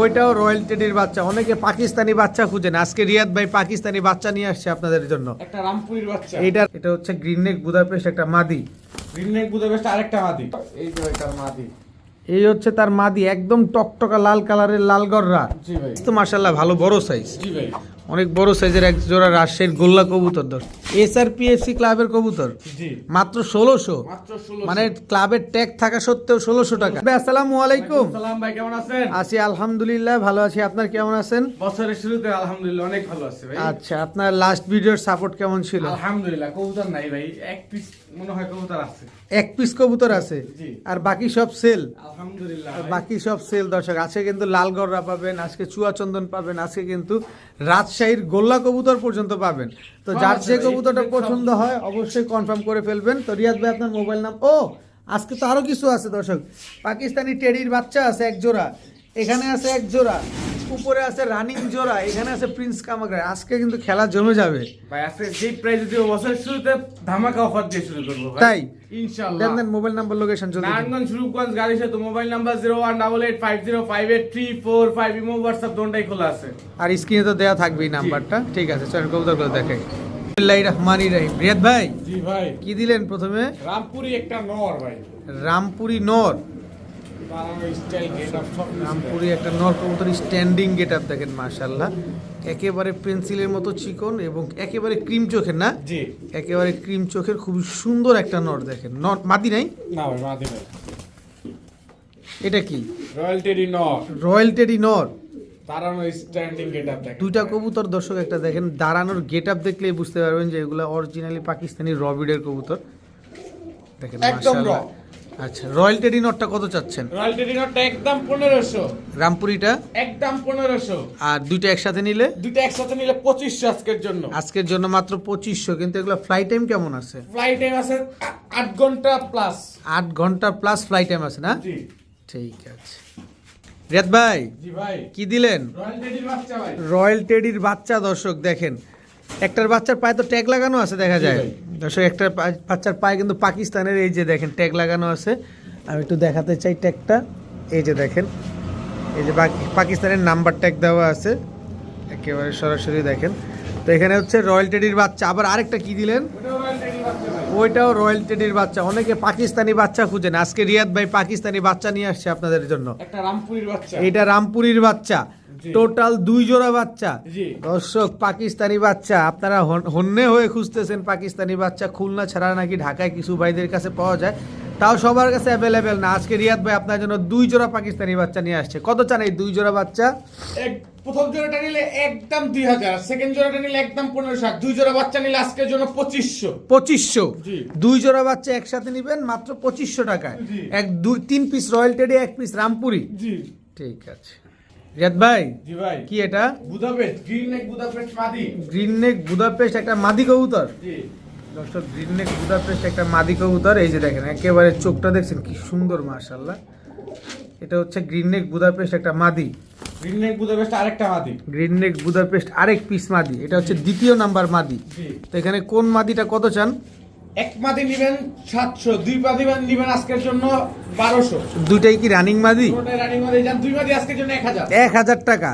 ওইটাও রয়্যাল টেডির বাচ্চা। অনেকে পাকিস্তানি বাচ্চা খুঁজেন আজকে রিয়াদ ভাই পাকিস্তানি বাচ্চা নিয়ে আসছে আপনাদের জন্য। একটা রামপুরির বাচ্চা। এটা এটা হচ্ছে গ্রিন নেক বুদাপেস্ট একটা মাদি। গ্রিন নেক বুদাপেস্ট আরেকটা মাদি। এই যে এটার মাদি। এই হচ্ছে তার মাদি একদম টকটকা লাল কালারের লাল গররা। জি ভাই। তো মাশাআল্লাহ ভালো বড় সাইজ জি ভাই। অনেক বড় সাইজের এক জোড়া রাজশাহীর গোল্লা কবুতর দর এস আর এসআরপিএফসি ক্লাবের কবুতর। মাত্র ষোলোশো। মানে ক্লাবের ট্যাগ থাকা সত্ত্বেও ষোলোশো টাকা। ভাই, আসসালামু আলাইকুম। ভাই কেমন আছেন? আছি আলহামদুলিল্লাহ ভালো আছি। আপনার কেমন আছেন? বছরের শুরুতে আলহামদুলিল্লাহ অনেক ভালো আছে ভাই। আচ্ছা আপনার লাস্ট ভিডিওর সাপোর্ট কেমন ছিল? আলহামদুলিল্লাহ কবুতর নাই ভাই। এক পিস মনে হয় কবুতর আছে। এক পিস কবুতর আছে? আর বাকি সব সেল আলহামদুলিল্লাহ বাকি সব সেল দর্শক আজকে কিন্তু লালগড়রা পাবেন আজকে চুয়াচন্দন পাবেন আজকে কিন্তু রাজশাহীর গোল্লা কবুতর পর্যন্ত পাবেন। তো যার আছে যে কবুতরটা পছন্দ হয় অবশ্যই কনফার্ম করে ফেলবেন। তো রিয়াদ ভাই আপনার মোবাইল নাম? ও আজকে তো আরও কিছু আছে দর্শক। পাকিস্তানি টেডির বাচ্চা আছে এক জোড়া এখানে আছে এক জোড়া উপরে আছে রানিং জোড়া এখানে আছে প্রিন্স কামাগ্রা আজকে কিন্তু খেলা জমে যাবে। ভাই আজকে যে প্রাইস দিও বছরের শুরুতে ধামাকা অফার দিয়ে শুরু করব ভাই। তাই? ইনশাআল্লাহ। দেন দেন মোবাইল নাম্বার লোকেশন যদি নারায়ণগঞ্জ রূপগঞ্জ গাড়ি সাথে mobile number zero one double eight five zero five eight three four five imo WhatsApp দোনটাই খোলা আছে। আর স্ক্রিনে তো দেওয়া থাকবে এই নাম্বারটা ঠিক আছে চলেন কবুতরগুলো দেখে। বিসমিল্লাহির রহমানির রহিম। রিয়াদ ভাই জি ভাই। কি দিলেন প্রথমে? রামপুরি একটা নর ভাই। রামপুরি নর। রামপুরি একটা নর কবুতর স্ট্যান্ডিং গেট আপ দেখেন মাশাল্লাহ একেবারে পেন্সিলের মতো চিকন এবং একেবারে ক্রিম চোখের না? জি। একেবারে ক্রিম চোখের খুবই সুন্দর একটা নর দেখেন। নর মাদি নাই? না ভাই মাদি ভাই এটা কি? রয়্যাল টেডি নর। রয়্যাল টেডি নর। দাঁড়ানো স্ট্যান্ডিং দেখেন। দুইটা কবুতর দর্শক একটা দেখেন দাঁড়ানোর গেট আপ দেখলেই বুঝতে পারবেন যে এগুলো অরিজিনালি পাকিস্তানি রবিডের কবুতর। দেখেন একদম। আচ্ছা রয়্যাল টেডি নটটা কত চাচ্ছেন? রয়্যাল টেডি নরটা একদম পনেরোশো। রামপুরিটা? একদম পনেরোশো। আর দুইটা একসাথে নিলে? দুইটা একসাথে নিলে পঁচিশশো আজকের জন্য। আজকের জন্য মাত্র পঁচিশশো কিন্তু এগুলো ফ্লাই টাইম কেমন আছে? ফ্লাইট টাইম আছে আ- আট ঘণ্টা প্লাস আট ঘণ্টা প্লাস ফ্লাই টাইম আছে না? জি। ঠিক আছে। রিয়াদ ভাই জি ভাই। কি দিলেন? রয়্যাল টেডির বাচ্চা ভাই। রয়্যাল টেডির বাচ্চা দর্শক দেখেন একটার বাচ্চার পায়ে তো ট্যাগ লাগানো আছে দেখা যায়। দর্শক একটা পা- বাচ্চার পায়ে কিন্তু পাকিস্তানের এই যে দেখেন ট্যাগ লাগানো আছে। আমি একটু দেখাতে চাই ট্যাগটা এই যে দেখেন এই যে পাকিস্তানের নাম্বার ট্যাগ দেওয়া আছে। একেবারে সরাসরি দেখেন। তো এখানে হচ্ছে রয়্যাল টেডির বাচ্চা। আবার আরেকটা কি দিলেন? ওইটাও রয়্যাল টেডির বাচ্চা। অনেকে পাকিস্তানি বাচ্চা খুঁজেন আজকে রিয়াদ ভাই পাকিস্তানি বাচ্চা নিয়ে আসছে আপনাদের জন্য। একটা রামপুরির বাচ্চা। এইটা রামপুরির বাচ্চা। টোটাল দুই জোড়া বাচ্চা। দর্শক পাকিস্তানি বাচ্চা। আপনারা হন- হন্যে হয়ে খুঁজতেছেন পাকিস্তানি বাচ্চা। খুলনা ছাড়া নাকি ঢাকায় কিছু ভাইদের কাছে পাওয়া যায়। তাও সবার কাছে অ্যাভেলেবেল না। আজকে রিয়াদ ভাই আপনার জন্য দুই জোড়া পাকিস্তানি বাচ্চা নিয়ে আসছে। কত চান এই দুই জোড়া বাচ্চা? প্রথম জোড়াটা নিলে একদম দুই হাজার সেকেন্ড জোড়াটা নিলে একদম পনেরোশো দুই জোড়া বাচ্চা নিলে আজকের জন্য পঁচিশশো। পঁচিশশো। দুই জোড়া বাচ্চা একসাথে নিবেন মাত্র পঁচিশশো টাকায়। এক দুই তিন পিস রয়্যাল টেডি এক পিস রামপুরি জি। ঠিক আছে। রিয়াদ ভাই জি ভাই। কি এটা? বুদাপেস্ট গ্রিন নেক বুদাপেস্ট মাদি। গ্রিন নেক বুদাপেস্ট একটা মাদি কবুতর। জি। দর্শক গ্রিন নেক বুদাপেস্ট একটা মাদি কবুতর এই যে দেখেন একেবারে চোখটা দেখছেন কি সুন্দর মাশাল্লাহ এটা হচ্ছে গ্রিন নেক বুদাপেস্ট একটা মাদি। গ্রিন নেক বুদাপেস্ট আরেকটা মাদি। গ্রিন নেক বুদাপেস্ট আরেক পিস মাদি। এটা হচ্ছে দ্বিতীয় নাম্বার মাদি। তো এখানে কোন মাদিটা কত চান? এক মাদি নিবেন সাতশো দুই মাদি নিবেন আজকের জন্য বারোশো। দুইটাই কি রানিং মাদি? রানিং মাদি। দুই মাদি আজকের জন্য এক হাজার। এক হাজার টাকা।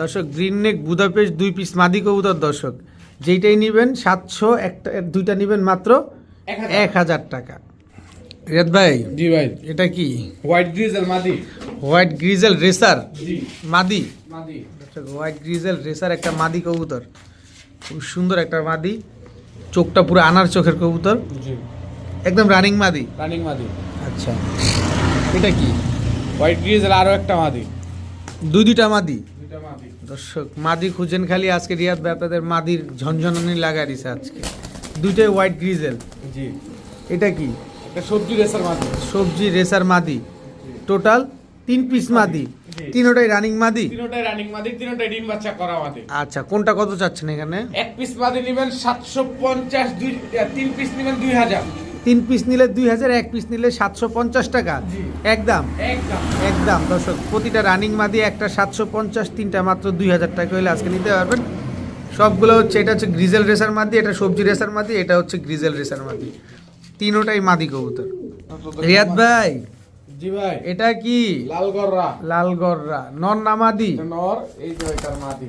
দর্শক গ্রিন নেক বুদাপেস্ট দুই পিস মাদি কবুতর দর্শক। যেইটাই নিবেন সাতশো একটা দুইটা নিবেন মাত্র এক হাজার। টাকা। রিয়াদ ভাই জি ভাই। এটা কি? হোয়াইট গ্রিজেল মাদি। White grizzle racer? মাদি? মাদি। হোয়াইট গ্রিজেল রেসার একটা মাদি কবুতর। খুব সুন্দর একটা মাদি। চোখটা পুরো আনার চোখের কবুতর। একদম রানিং মাদি। রানিং মাদি। আচ্ছা। এটা কি? হোয়াইট গ্রিজেল আরও একটা মাদি। দুই দুইটা মাদি? দর্শক মাদি খুঁজেন খালি আজকে রিয়াদ ভাই আপনাদের মাদির ঝনঝনানি লাগাই দিছে আজকে। দুইটাই হোয়াইট গ্রিজেল। জি। এটা কি? সবজি রেসার মাদি। সবজি রেসার মাদি। টোটাল? তিন পিস মাদি। তিনোটাই রানিং মাদি? তিনটাই রানিং মাদি তিনটাই ডিম বাচ্চা করা মাদি। আচ্ছা কোনটা কত চাচ্ছেন এখানে? এক পিস মাদি নেবেন সাতশো পঞ্চাশ দুই তিন পিস নেবেন দুই হাজার। তিন পিস নিলে দুই হাজার এক পিস নিলে সাতশো পঞ্চাশ টাকা? একদম? একদম। একদম দর্শক প্রতিটা রানিং মাদি একটা সাতশো পঞ্চাশ তিনটা মাত্র দুই হাজার টাকা হলে আজকে নিতে পারবেন। সবগুলো হচ্ছে এটা হচ্ছে গ্রিজেল রেসার মাদি এটা সবজি রেসার মাদি এটা হচ্ছে গ্রিজেল রেসার মাদি। তিনোটাই মাদি কবুতর। রিয়াদ ভাই জি ভাই। এটা কি? লালগররা লালগররা নর নামাদি এটা নর এই যে এটার মাদি।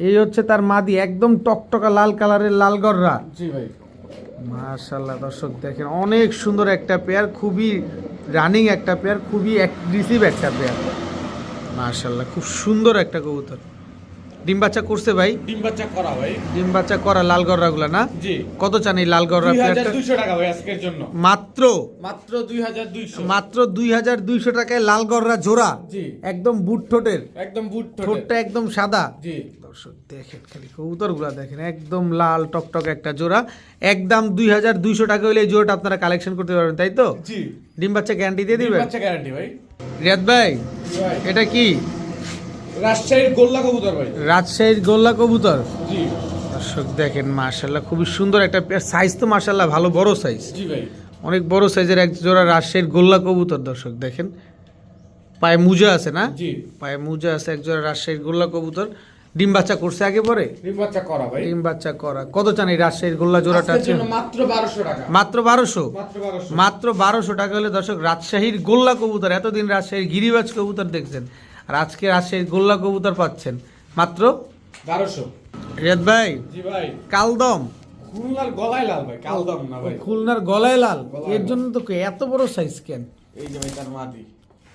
এই হচ্ছে তার মাদি একদম টকটকা লাল কালারের লালগররা জি ভাই। মাশাল্লাহ দর্শক দেখেন অনেক সুন্দর একটা পেয়ার খুবই রানিং একটা পেয়ার খুবই রিসিভ একটা পেয়ার মাশাল্লাহ খুব সুন্দর একটা কবুতর। ডিম বাচ্চা করছে ভাই? ডিম বাচ্চা করা ভাই। ডিম বাচ্চা করা লাল গররাগুলা না? জি। কত চান এই লাল গররা দুই হাজার পেয়ারটা দুইশো টাকা ভাই আজকের জন্য। মাত্র? মাত্র দুই হাজার দুইশো। মাত্র দুই হাজার দুইশো টাকায় লাল গররা জোড়া? জি। একদম বুট ঠোঁটের? একদম বুট ঠোঁটটা একদম সাদা? জি। দর্শক দেখেন খালি কবুতরগুলো দেখেন একদম লাল টকটক একটা জোড়া। একদম দুই হাজার দুইশো টাকা হলে এই জোড়াটা আপনারা কালেকশন করতে পারবেন তাই তো? জি। ডিম বাচ্চা গ্যারান্টি দিয়ে দিবেন? বাচ্চা গ্যারান্টি ভাই। রিয়াদ ভাই। এটা কি? রাজশাহীর গোল্লা কবুতর ভাই। রাজশাহীর গোল্লা কবুতর? জি। দর্শক দেখেন মার্শাল্লাহ খুবই সুন্দর একটা সাইজ তো মার্শাল্লাহ ভালো বড় সাইজ জি ভাই। অনেক বড় সাইজের এক জোড়া রাজশাহীর গোল্লা কবুতর দর্শক দেখেন। পায়ে মুজা আছে না? জি। পায়ে মুজা আছে এক জোড়া রাজশাহীর গোল্লা কবুতর। ডিম বাচ্চা করছে আগে পরে? ডিম বাচ্চা করা ভাই। ডিম বাচ্চা করা। কত চান এই রাজশাহীর গোল্লা জোড়াটা আছে? মাত্র বারোশো টাকা। মাত্র বারোশো? মাত্র বারোশো। মাত্র বারোশো টাকা হলে দর্শক রাজশাহীর গোল্লা কবুতর এতদিন রাজশাহীর গিরিবাজ কবুতর দেখছেন। আর আজকে রাজশাহীর গোল্লা কবুতর পাচ্ছেন। মাত্র বারোশো। রিয়াদ ভাই জি ভাই। কালদম। খুলনার গলায় লাল ভাই কালদম না ভাই। খুলনার গলায় লাল। এর জন্য তো এত বড় সাইজ কেন? এই যে ভাই তার মাদি।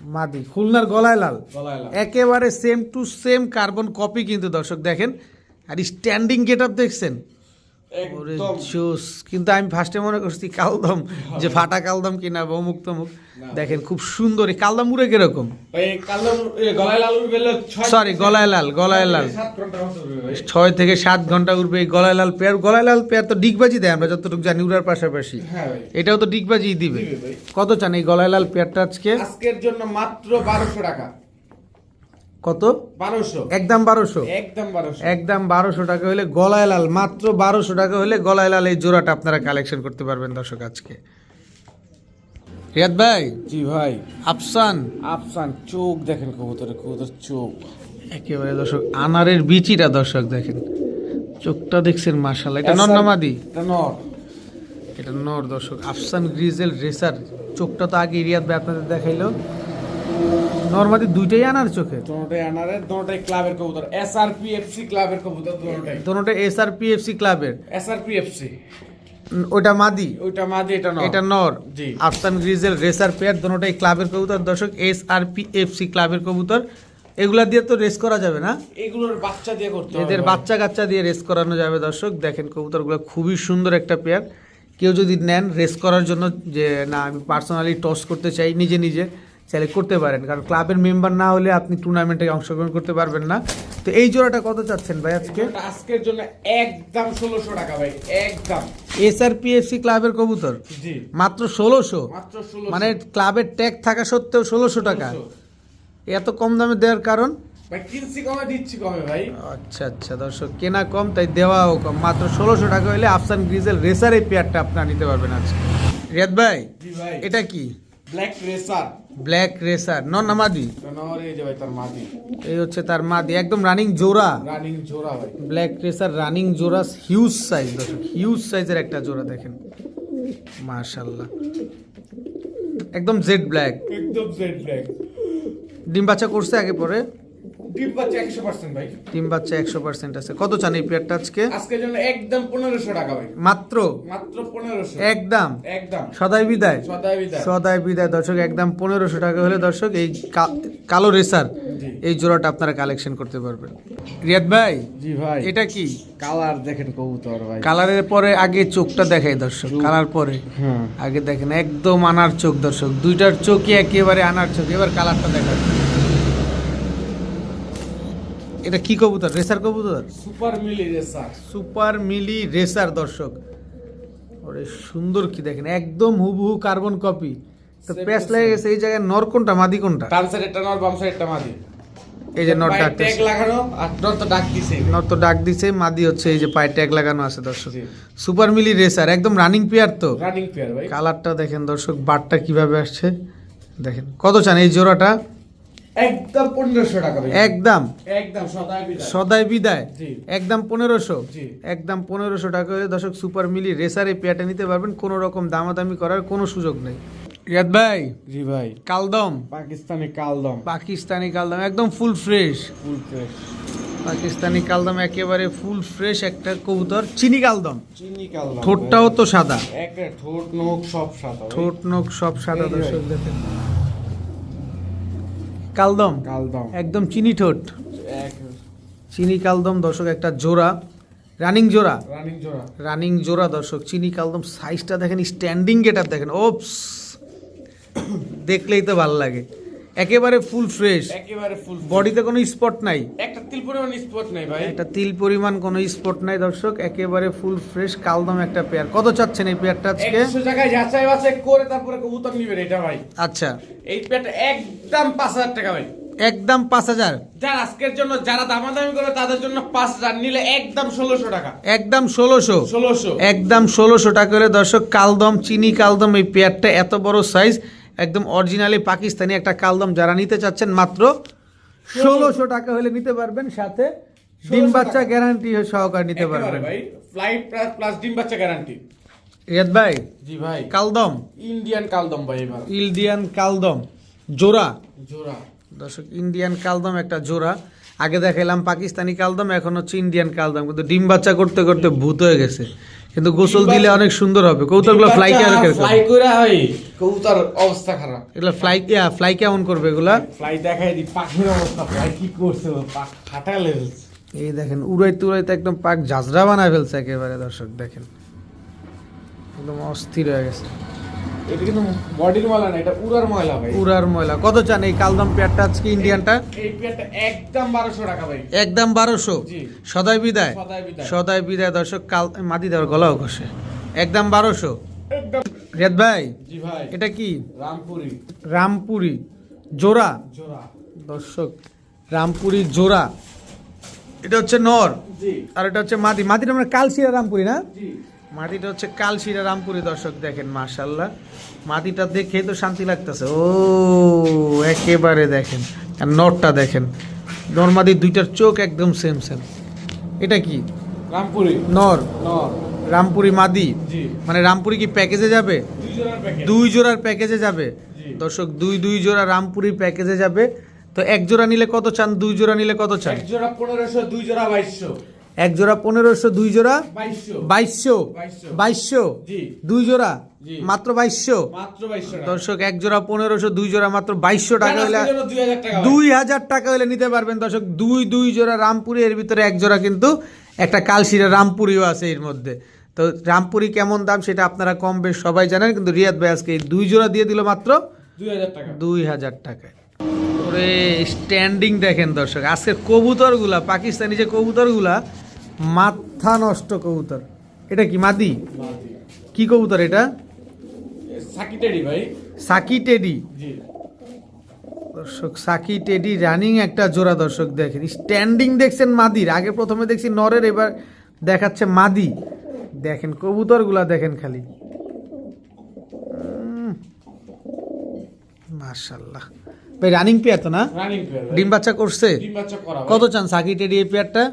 মাদি। খুলনার গলায় লাল। একেবারে same to same carbon copy কিন্তু দর্শক দেখেন। আর স্ট্যান্ডিং গেট আপ দেখছেন। জোস। কিন্তু আমি ফার্স্টে মনে করছি কালদম যে ফাটা কালদম কিনা বা অমুক তমুক। দেখেন খুব সুন্দর এই কালদম উড়ে কীরকম? সরি গলায় লাল গলায় লাল ছয় থেকে সাত ঘণ্টা উঠবে এই গলায় লাল পেয়ার। গলায় লাল পেয়ার তো ডিগবাজি দেয় আমরা যতটুকু জানি উড়ার পাশাপাশি। হ্যাঁ এটাও তো ডিগবাজি দিবে। দিবে কত চান এই গলায় লাল পেয়ারটা আজকে? আজকের জন্য মাত্র বারোশো টাকা। কত? বারোশো। একদম বারোশো। একদম বারোশো। একদম বারোশো টাকা হলে গলায় লাল মাত্র বারোশো টাকা হলে গলায় লাল এই জোড়াটা আপনারা কালেকশন করতে পারবেন দর্শক আজকে। রিয়াদ ভাই? জি ভাই। আফসান? আফসান চোখ দেখেন কবুতরের কবুতর চোখ। একেবারে দর্শক আনারের বিচিটা দর্শক দেখেন। চোখটা দেখছেন মার্শাল এটা এটা নর। এটা নর দর্শক। Afsan grizzle racer. চোখটা তো আগে রিয়াদ ভাই আপনাদের দেখাইলো। নর্মাদি দুইটাই আনার চোখে? দোনোটাই আনারের দোনোটাই ক্লাবের কবুতর। এসআরপি এফসি ক্লাবের কবুতর দোনোটাই দুটোটা S R P F C ক্লাবের? এসআরপি এফসি উম, ওটা মাদি? ওইটা মাদি এটা নর। এটা নর? জি। আফসান গ্রিজেল রেসার পেয়ার দুটোটাই ক্লাবের কবুতর। দর্শক S R P F C ক্লাবের কবুতর। এগুলা দিয়ে তো রেস করা যাবে না? এগুলোর বাচ্চা দিয়ে করতে হবে। এদের বাচ্চা কাচ্চা দিয়ে রেস করানো যাবে দর্শক। দেখেন কবুতরগুলো খুবই সুন্দর একটা পেয়ার। কেউ যদি নেন রেস করার জন্য যে না আমি পার্সোনালি টস করতে চাই নিজে নিজে। চাইলে করতে পারেন। কারণ ক্লাবের মেম্বার না হলে আপনি টুর্নামেন্টে অংশগ্রহণ করতে পারবেন না। তো এই জোড়াটা কত চাচ্ছেন ভাই আজকে? আজকের জন্য একদম ষোলোশো টাকা ভাই একদম। S R P F C ক্লাবের কবুতর? মাত্র ষোলোশো? মাত্র মানে ক্লাবের ট্যাগ থাকা সত্ত্বেও ষোলোশো টাকা। এত কম দামে দেওয়ার কারণ? আচ্ছা আচ্ছা দর্শক কেনা কম তাই দেওয়াও কম। মাত্র ষোলোশো টাকা হলে আফসান গ্রিজেল রেসার এই পেয়ারটা আপনারা নিতে পারবেন আজকে। রিয়াদ ভাই ভাই। এটা কি? Black racer black racer. নন তার মাদি। এই হচ্ছে তার মাদি একদম রানিং জোড়া। রানিং জোড়া ভাই। ব্ল্যাক রেসার রানিং জোড়া হিউজ সাইজ দর্শক হিউজ সাইজের একটা জোড়া দেখেন। মাশাল্লাহ একদম জেড ব্ল্যাক একদম জেড ব্ল্যাক ডিম বাচ্চা করছে আগে পরে। ডিম ভাই। বাচ্চা একশো পার্সেন্ট আছে। কত চান এই পেয়ারটা আজকে? আজকের জন্য একদম পনেরোশো টাকা ভাই। মাত্র? মাত্র পনেরোশো। একদম? একদম। সদাই বিদায়? সদাই বিদায়। সদাই বিদায় দর্শক একদম পনেরোশো টাকা হলে দর্শক এই কালো রেসার এই জোড়াটা আপনারা কালেকশন করতে পারবেন। রিয়াদ ভাই জি ভাই। এটা কি? কালার দেখেন কবুতর ভাই। কালারের পরে আগে চোখটা দেখাই দর্শক কালার পরে। হ্যাঁ। আগে দেখেন একদম আনার চোখ দর্শক দুইটার চোখই একেবারে আনার চোখ এবার কালারটা দেখা এটা কি কবুতর? রেসার কবুতর? Super mealy racer. Super mealy racer দর্শক। ওরে সুন্দর কি দেখেন? একদম হুবহু কার্বন কপি। তো to লেগে গেছে এই জায়গায় নর কোনটা মাদি কোনটা? ডান সাইড একটা নর বাম সাইড একটা মাদি। এই যে নর ডাক ট্যাগ লাগানো আর নর তো ডাক দিছে। নর তো ডাক দিছে মাদি হচ্ছে এই যে পায়ে ট্যাগ লাগানো আছে দর্শক। সুপার মিলি রেসার একদম রানিং পেয়ার তো। রানিং পেয়ার ভাই। কালারটা দেখেন দর্শক বারটা কীভাবে আসছে? দেখেন কত চান এই জোড়াটা? একদম পনেরোশো টাকা একদম। একদম সদাই বিদায়। একদম পনেরোশো। একদম পনেরোশো টাকা দর্শক সুপার মিলি রেসার এই পেয়ারটা নিতে পারবেন কোনো রকম দামাদামি করার কোনো সুযোগ নেই। রিয়াদ ভাই জি ভাই। কালদম। পাকিস্তানি কালদম। পাকিস্তানি কালদম একদম full fresh. Full fresh. Pakistani কালদম একেবারে ফুল ফ্রেশ একটা কবুতর চিনি কালদম। চিনি কালদম। ঠোঁটটাও তো সাদা। একটা ঠোঁট নোক সব সাদা। ঠোঁট নোক সব সাদা দর্শক দেখেন কালদম। কালদম। একদম চিনি ঠোঁট। চিনি কালদম দর্শক একটা জোড়া। রানিং জোড়া। রানিং জোড়া। রানিং জোড়া দর্শক চিনি কালদম সাইজটা দেখেন স্ট্যান্ডিং গেটার দেখেন। ওপস! দেখলেই তো ভালো লাগে। একেবারে ফুল ফ্রেশ একেবারে ফুল বডিতে কোনো স্পট নাই? একটা তিল পরিমাণ স্পট নাই ভাই। একটা তিল পরিমাণ কোনো স্পট নাই দর্শক একেবারে ফুল ফ্রেশ কালদম একটা পেয়ার কত চাচ্ছেন এই পেয়ারটা আজকে? একশো জায়গায় যাচাই বাছাই করে তারপরে কবুতর নিবেন এটা ভাই। আচ্ছা। এই পেয়ারটা একদম পাঁচ হাজার টাকা ভাই। একদম পাঁচ হাজার? যার আজকের জন্য যারা দামাদামি করে তাদের জন্য পাঁচ হাজার নিলে একদম ষোলোশো টাকা। একদম ষোলোশো? ষোলোশো। একদম ষোলোশো টাকা করে দর্শক কালদম চিনি কালদম এই পেয়ারটা এত বড় সাইজ একদম অরিজিনালি পাকিস্তানি একটা কালদম যারা নিতে চাচ্ছেন মাত্র ষোলোশো টাকা হলে নিতে পারবেন সাথে ডিম বাচ্চা গ্যারান্টি সহকারে নিতে পারবেন। ভাই ফ্লাইট প্লাস ডিম বাচ্চা গ্যারান্টি রিয়াদ ভাই? জি ভাই। কালদম? ইন্ডিয়ান কালদম ভাই এবার। ইন্ডিয়ান কালদম। জোড়া? জোড়া। দর্শক ইন্ডিয়ান কালদম একটা জোড়া। আগে দেখাইলাম পাকিস্তানি কালদম এখন হচ্ছে ইন্ডিয়ান কালদম। কিন্তু ডিম বাচ্চা করতে করতে ভূত হয়ে গেছে। কিন্তু গোসল দিলে অনেক সুন্দর হবে। কৌতলগুলো ফ্লাই কে আরকে ফ্লাই কইরা হয় কৌতর অবস্থা খারাপ। এগুলা ফ্লাই কে ফ্লাই কেমন করবে এগুলা? ফ্লাই দেখাই দি পাখির অবস্থা ফ্লাই কি করছে? পাখ ফাটালে। এই দেখেন উড়াইতে উড়াইতে একদম পাক ঝাঁঝরা বানায় ফেলছে একেবারে দর্শক দেখেন। একদম অস্থির হয়ে গেছে। এটা কিন্তু বডির ময়লা না এটা উড়ার ময়লা ভাই। উড়ার ময়লা। কত চান এই কালদম পেয়ারটা আজকে ইন্ডিয়ানটা এই পেয়ারটা একদম বারোশো টাকা ভাই। একদম বারোশো? জি। সদাই বিদায়? সদাই বিদায়। সদাই বিদায় দর্শক কাল মাটি দেওয়ার গলাও ঘষে একদম ভাই জি ভাই। এটা কি? রামপুরি। রামপুরি। জোড়া? জোড়া। দর্শক রামপুরি জোড়া। এটা হচ্ছে নর। আর এটা হচ্ছে মাদি মাদিটা আমরা কালশিরা রামপুরি না? জি। মাটিটা হচ্ছে কালশিরা রামপুরি দর্শক দেখেন মাশাল্লাহ মাটিটা দেখে তো শান্তি লাগতেছে। ও একেবারে দেখেন আর নটটা দেখেন। নর্মাদি দুইটার চোখ একদম সেম সেম এটা কি? রামপুরি। নর। নর। রামপুরি মাদি? মানে রামপুরি কি প্যাকেজে যাবে? দুই জোড়ার প্যাকেট দুই জোড়ার প্যাকেজে যাবে? দর্শক দুই দুই জোড়া রামপুরি প্যাকেজে যাবে। তো এক জোড়া নিলে কত চান? দুই জোড়া নিলে কত চান? এক জোড়া পনেরোশো দুই জোড়া বাইশশো। এক জোড়া পনেরোশো দুই জোড়া বাইশশো। বাইশশো। দুই জোড়া? মাত্র বাইশশো? দর্শক এক জোড়া পনেরোশো দুই জোড়া মাত্র বাইশশো টাকা হলে দুই হাজার টাকা হলে নিতে পারবেন। দর্শক দুই দুই জোড়া রামপুরি এর ভিতরে এক জোড়া কিন্তু একটা কালশিরা রামপুরিও আছে এর মধ্যে। তো রামপুরি কেমন দাম সেটা আপনারা কম বেশ সবাই জানেন কিন্তু রিয়াদ ভাই আজকে এই দুই জোড়া দিয়ে দিল মাত্র দুই হাজার টাকা। দুই হাজার টাকায়। ওরে স্ট্যান্ডিং দেখেন দর্শক আজকের কবুতরগুলা পাকিস্তানি যে কবুতরগুলা মাথা নষ্ট কবুতর। এটা কি মাদি? কি কবুতর এটা? সাকি টেডি ভাই। সাকি টেডি। দর্শক সাকি টেডি রানিং একটা জোড়া দর্শক দেখেন। স্ট্যান্ডিং দেখছেন মাদির। আগে প্রথমে দেখছি নরের এবার দেখাচ্ছে মাদি। দেখেন কবুতরগুলা দেখেন খালি। মাশাল্লাহ ভাই রানিং পেয়ার তো না। ডিম বাচ্চা করছে। কত চান সাকি টেডি এই পেয়ারটা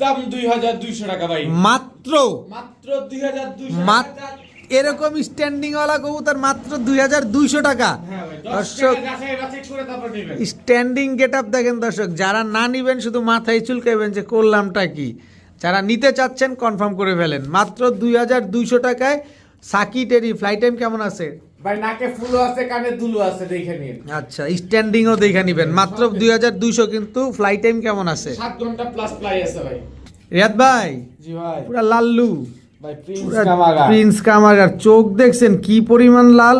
একদম দুই হাজার দুইশো টাকা ভাই। মাত্র? মাত্র দুই হাজার দুইশো এরকম স্ট্যান্ডিং ওয়ালা কবুতর মাত্র দুই হাজার দুইশো টাকা। হ্যাঁ দর্শক স্ট্যান্ডিং গেট আপ দেখেন দর্শক যারা না নিবেন শুধু মাথায় চুলকাইবেন যে করলামটা কি যারা নিতে চাচ্ছেন কনফার্ম করে ফেলেন। মাত্র দুই হাজার দুইশো টাকায় সাকি টেরি ফ্লাই টাইম কেমন আছে? ভাই নাকে ফুলো আছে কানে দুলো আছে দেখে নিন। আচ্ছা স্ট্যান্ডিংও দেখে নিবেন। মাত্র দুই হাজার দুইশো কিন্তু ফ্লাই টাইম কেমন আছে? সাত ঘণ্টা প্লাস প্লাই আছে ভাই। রিয়াদ ভাই জি ভাই। পুরা লাল্লু। ভাই প্রিন্স পুরা প্রিন্স কামাগার। চোখ দেখছেন কি পরিমাণ লাল?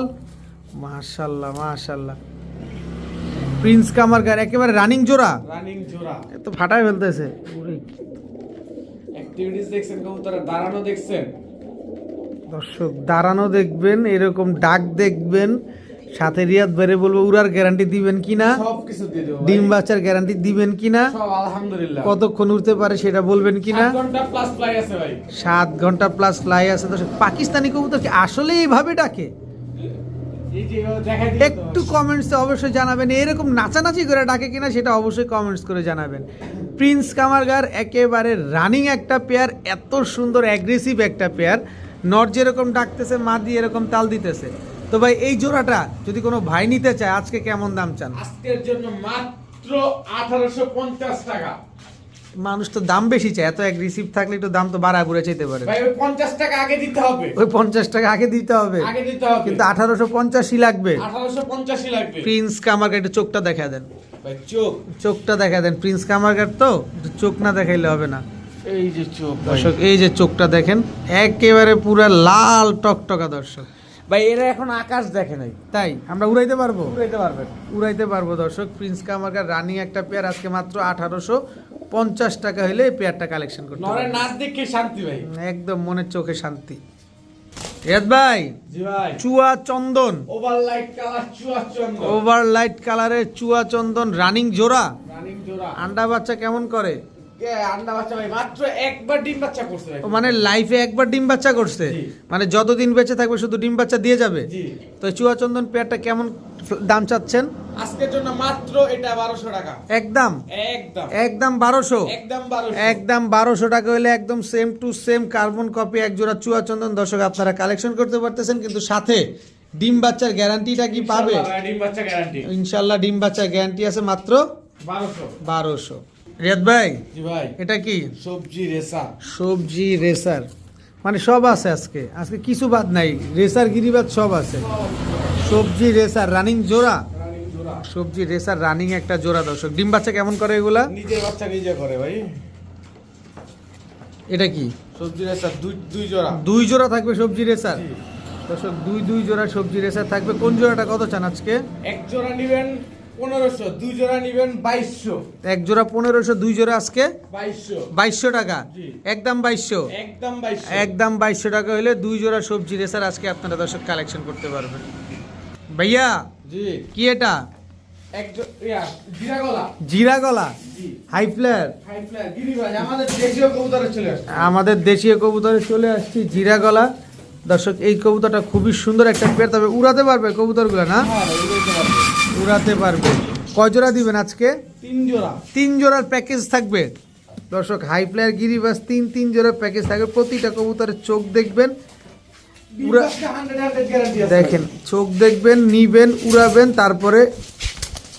মাশাল্লাহ মাশাল্লাহ। প্রিন্স কামারগার একেবারে রানিং জোড়া? রানিং জোড়া। ফাটায় ফেলতেছে। অ্যাক্টিভিটিস দেখছেন কবুতরের দাঁড়ানো দেখছেন। দর্শক দাঁড়ানো দেখবেন এরকম ডাক দেখবেন সাথে রিয়াদ বেড়ে বলব উড়ার গ্যারান্টি দিবেন কিনা ডিম। বাচ্চার গ্যারান্টি দিবেন কিনা কতক্ষণ উঠতে পারে সেটা বলবেন কিনা সাত ঘণ্টা প্লাস ফ্লাই আছে দর্শক পাকিস্তানি কবুতর কি আসলে এইভাবে ডাকে? একটু কমেন্টসে অবশ্যই জানাবেন এরকম নাচানাচি করে ডাকে কিনা সেটা অবশ্যই কমেন্টস করে জানাবেন। প্রিন্স কামারগার একেবারে রানিং একটা পেয়ার এত সুন্দর অ্যাগ্রেসিভ একটা পেয়ার নর যেরকম ডাকতেছে মাদি এরকম তাল দিতেছে। তো ভাই এই জোড়াটা যদি কোনো ভাই নিতে চায় আজকে কেমন দাম চান? আজকের জন্য মাত্র আঠারোশো পঞ্চাশ টাকা। মানুষ তো দাম বেশি চায় এত এক রিসিভ থাকলে একটু দাম তো বাড়া ঘুরে চাইতে পারে। ভাই ওই পঞ্চাশ টাকা আগে দিতে হবে। ওই পঞ্চাশ টাকা আগে দিতে হবে। আগে দিতে হবে। কিন্তু আঠারোশো লাগবে। লাগবে। প্রিন্স কামারকে একটু চোখটা দেখা দেন। ভাই চোখ। চোখটা দেখা দেন। প্রিন্স কামারগার তো চোখ না দেখাইলে হবে না। এই যে চোখ দর্শক এই যে চোখটা দেখেন একেবারে পুরো লাল টকটকা দর্শক। ভাই এরা এখন আকাশ দেখে নাই। তাই আমরা উড়াইতে পারব? উড়াইতে পারবেন উড়াইতে পারব দর্শক প্রিন্স কামারগার রানিং একটা পেয়ার আজকে মাত্র আঠারোশো পঞ্চাশ টাকা হলে এই পেয়ারটা কালেকশন করতে পারব। নাচ দেখে শান্তি ভাই। একদম মনের চোখে শান্তি। রিয়াদ ভাই জি ভাই। চুয়া চন্দন। ওভার লাইট কালার চুয়া চন্দ্র ওভার কালারের চুয়া চন্দন রানিং জোড়া। রানিং জোড়া। আন্ডা বাচ্চা কেমন করে? মানে লাইফে একবার ডিম বাচ্চা করছে? জি। মানে যতদিন বেঁচে থাকবে শুধু ডিম বাচ্চা দিয়ে যাবে? তো এই চুয়া চন্দন পেয়ারটা কেমন দাম চাচ্ছেন? আজকের জন্য মাত্র এটা বারোশো টাকা। একদম? একদম। একদম টাকা হলে একদম same to same carbon copy এক জোড়া দর্শক আপনারা কালেকশন করতে পারতেছেন কিন্তু সাথে ডিম বাচ্চার গ্যারান্টিটা কি পাবে? ডিম বাচ্চা গ্যারান্টি ইনশাল্লাহ ডিম বাচ্চার গ্যারান্টি আছে মাত্র বারোশো। রিয়াদ ভাই? জি ভাই। এটা কি? সবজি রেসা সবজি রেসার। মানে সব আছে আজকে। আজকে কিছু বাদ নাই। রেসার গিরিবাদ সব আছে। সবজি রেসার রানিং জোড়া? সবজি রেসার রানিং একটা জোড়া দর্শক। ডিম বাচ্চা কেমন করে এগুলা? নিজের বাচ্চা নিজে করে ভাই। এটা কি? সবজি রেসা দুই দুই জোড়া। দুই জোড়া থাকবে সবজি রেসার। দর্শক দুই দুই জোড়া সবজি রেসার থাকবে। কোন জোড়াটা কত চান আজকে? এক জোড়া নিবেন পনেরোশো দুই জোড়া নিবেন বাইশশো। এক জোড়া পনেরোশো দুই জোড়া আজকে? বাইশশো। বাইশশো টাকা? একদম বাইশশো? একদম বাইশশো। একদম বাইশশো টাকা হলে দুই জোড়া সবজি রেসার আজকে আপনারা দর্শক কালেকশন করতে পারবেন। ভাইয়া জি। কি এটা? জিরা গলা। High flyer. আমাদের দেশীয় কবুতরে চলে আমাদের দেশীয় কবুতরে চলে আসছি জিরা গলা। দর্শক এই কবুতরটা খুবই সুন্দর একটা পেয়ার তবে উড়াতে পারবে কবুতরগুলো না? পারবে। উড়াতে পারবে। কয় জোড়া দিবেন আজকে? তিন জোড়া তিন জোড়ার প্যাকেজ থাকবে। দর্শক হাই ফ্লেয়ার গিরিবাস তিন তিন জোড়ার প্যাকেজ থাকবে। প্রতিটা কবুতরের চোখ দেখবেন উড়া- দেখেন চোখ দেখবেন নিবেন উড়াবেন তারপরে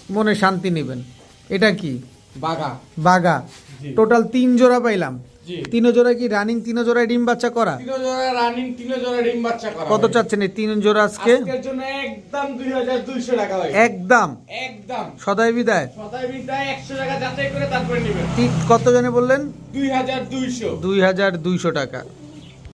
মনে শান্তি নেবেন। এটা কি? বাগা বাগা টোটাল তিন জোড়া পাইলাম। তিন জোড়া কি রানিং তিন ডিম বাচ্চা করা? তিন জোড়া রানিং তিন জোড়া ডিম বাচ্চা করা কত। চাচ্ছেন এই তিন জোড়া আজকে? আজকের জন্য একদম দুই হাজার দুইশো টাকা ভাই। একদম? একদম। সদাই বিদায়? সদাই বিদায় 100 টাকা যাচাই করে তারপরে নেবেন। ঠিক কত জানে বললেন? দুই হাজার দুইশো। দুই হাজার দুইশো টাকা।